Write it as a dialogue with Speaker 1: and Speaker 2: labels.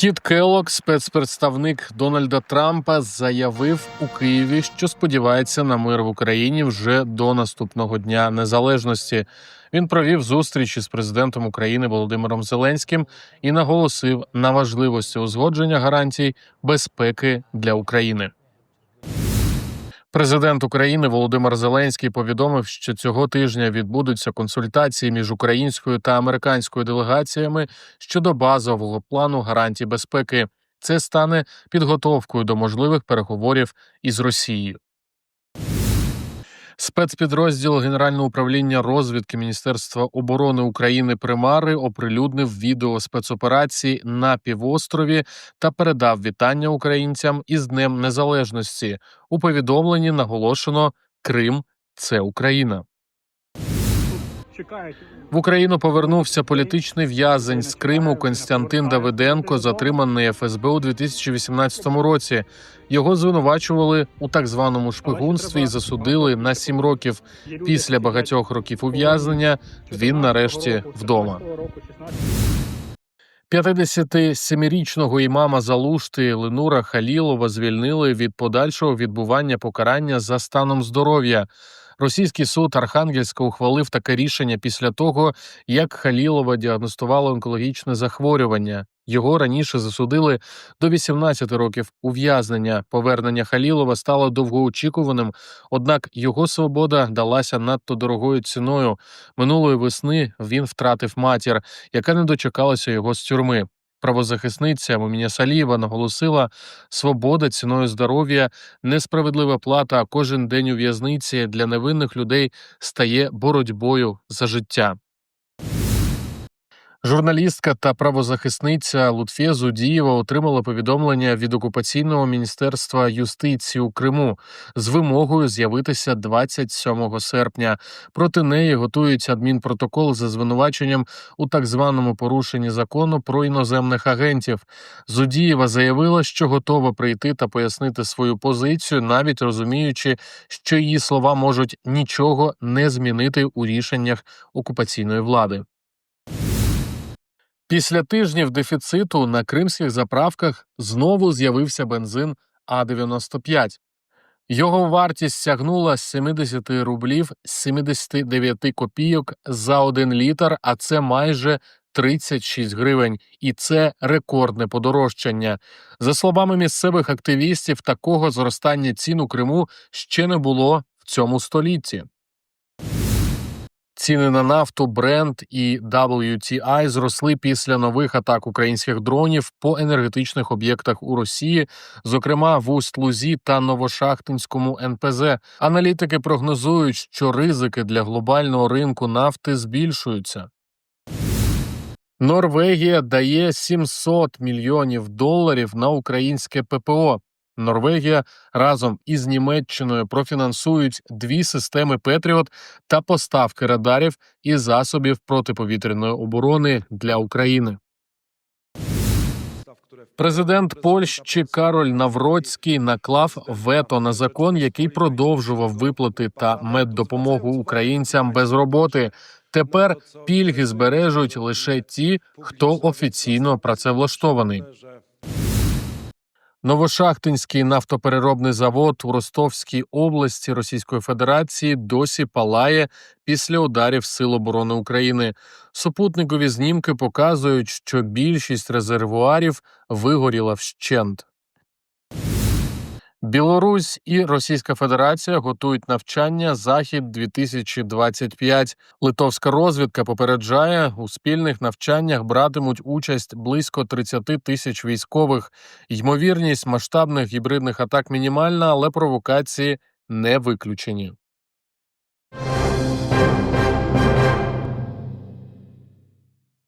Speaker 1: Кіт Келок, спецпредставник Дональда Трампа, заявив у Києві, що сподівається на мир в Україні вже до наступного дня незалежності. Він провів зустріч із президентом України Володимиром Зеленським і наголосив на важливості узгодження гарантій безпеки для України. Президент України Володимир Зеленський повідомив, що цього тижня відбудуться консультації між українською та американською делегаціями щодо базового плану гарантій безпеки. Це стане підготовкою до можливих переговорів із Росією. Спецпідрозділ Генерального управління розвідки Міністерства оборони України Примари оприлюднив відео спецоперації на півострові та передав вітання українцям із Днем Незалежності. У повідомленні наголошено Крим це Україна. В Україну повернувся політичний в'язень з Криму Константин Давиденко, затриманий ФСБ у 2018 році. Його звинувачували у так званому шпигунстві і засудили на сім років. Після багатьох років ув'язнення він нарешті вдома. 57-річного імама Залушти Ленура Халілова звільнили від подальшого відбування покарання за станом здоров'я. Російський суд Архангельська ухвалив таке рішення після того, як Халілова діагностували онкологічне захворювання. Його раніше засудили до 18 років ув'язнення. Повернення Халілова стало довгоочікуваним, однак його свобода далася надто дорогою ціною. Минулої весни він втратив матір, яка не дочекалася його з тюрми. Правозахисниця Муміня Салієва наголосила: свобода ціною здоров'я, несправедлива плата, а кожен день у в'язниці для невинних людей стає боротьбою за життя. Журналістка та правозахисниця Лутфє Зудієва отримала повідомлення від окупаційного міністерства юстиції у Криму з вимогою з'явитися 27 серпня. Проти неї готують адмінпротокол за звинуваченням у так званому порушенні закону про іноземних агентів. Зудієва заявила, що готова прийти та пояснити свою позицію, навіть розуміючи, що її слова можуть нічого не змінити у рішеннях окупаційної влади. Після тижнів дефіциту на кримських заправках знову з'явився бензин А95. Його вартість сягнула з 70 рублів 79 копійок за 1 літр, а це майже 36 гривень, і це рекордне подорожчання. За словами місцевих активістів, такого зростання цін у Криму ще не було в цьому столітті. Ціни на нафту Brent і WTI зросли після нових атак українських дронів по енергетичних об'єктах у Росії, зокрема в Усть-Лузі та Новошахтинському НПЗ. Аналітики прогнозують, що ризики для глобального ринку нафти збільшуються. Норвегія дає 700 мільйонів доларів на українське ППО. Норвегія разом із Німеччиною профінансують дві системи Петріот та поставки радарів і засобів протиповітряної оборони для України. Президент Польщі Кароль Навроцький наклав вето на закон, який продовжував виплати та меддопомогу українцям без роботи. Тепер пільги збережуть лише ті, хто офіційно працевлаштований. Новошахтинський нафтопереробний завод у Ростовській області Російської Федерації досі палає після ударів Сил оборони України. Супутникові знімки показують, що більшість резервуарів вигоріла вщент. Білорусь і Російська Федерація готують навчання Захід 2025 Литовська розвідка попереджає, у спільних навчаннях братимуть участь близько 30 тисяч військових. Ймовірність масштабних гібридних атак мінімальна, але провокації не виключені.